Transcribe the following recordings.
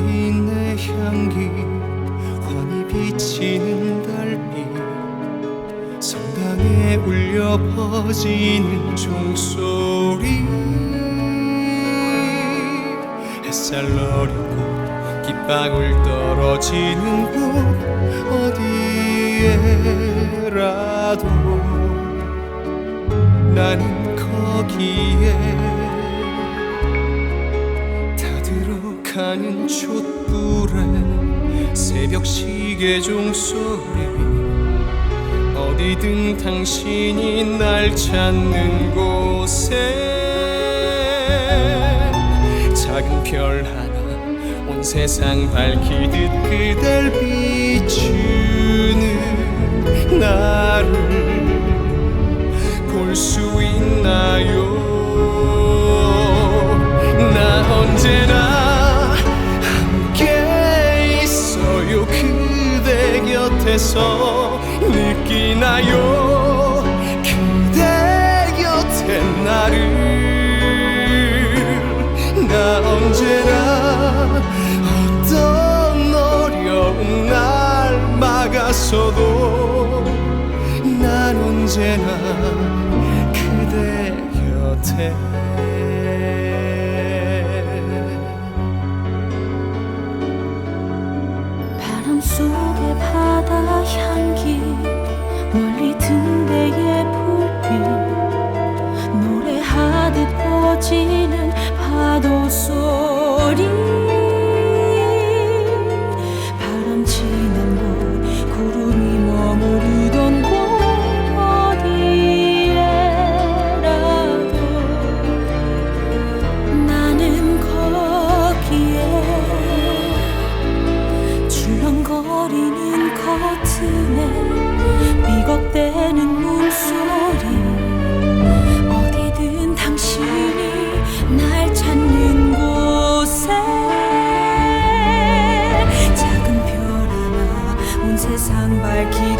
와인의 향기 환히 비치는 달빛. 성당에 울려 퍼지는 종소리. 햇살 어리고 깃방울 떨어지는 곳 어디에라도 나는 거기에 가는 촛불에 새벽 시계 종소리. 어디든 당신이 날 찾는 곳에 작은 별 하나 온 세상 밝히듯 그댈 비추는 나를 곁에서 느끼나요? 그대 곁에 나를 나 언제나 어떤 어려운 날 막아서도 난 언제나 그대 곁에 노래하듯 퍼지는 파도 소 밝히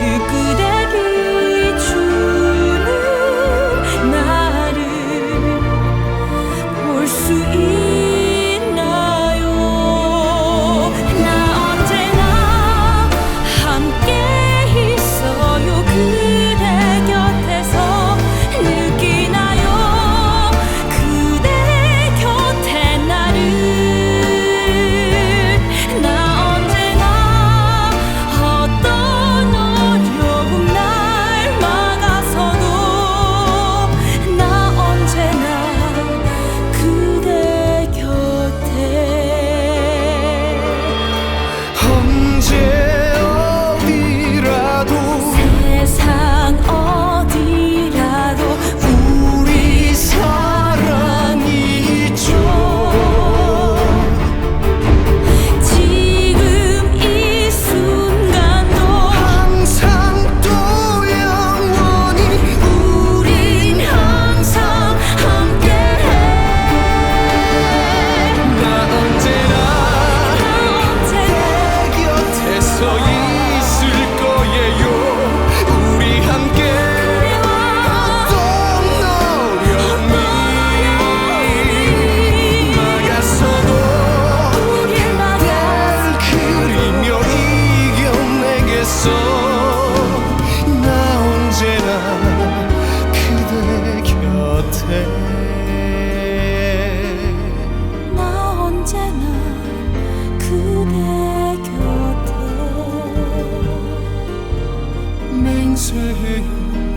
却愿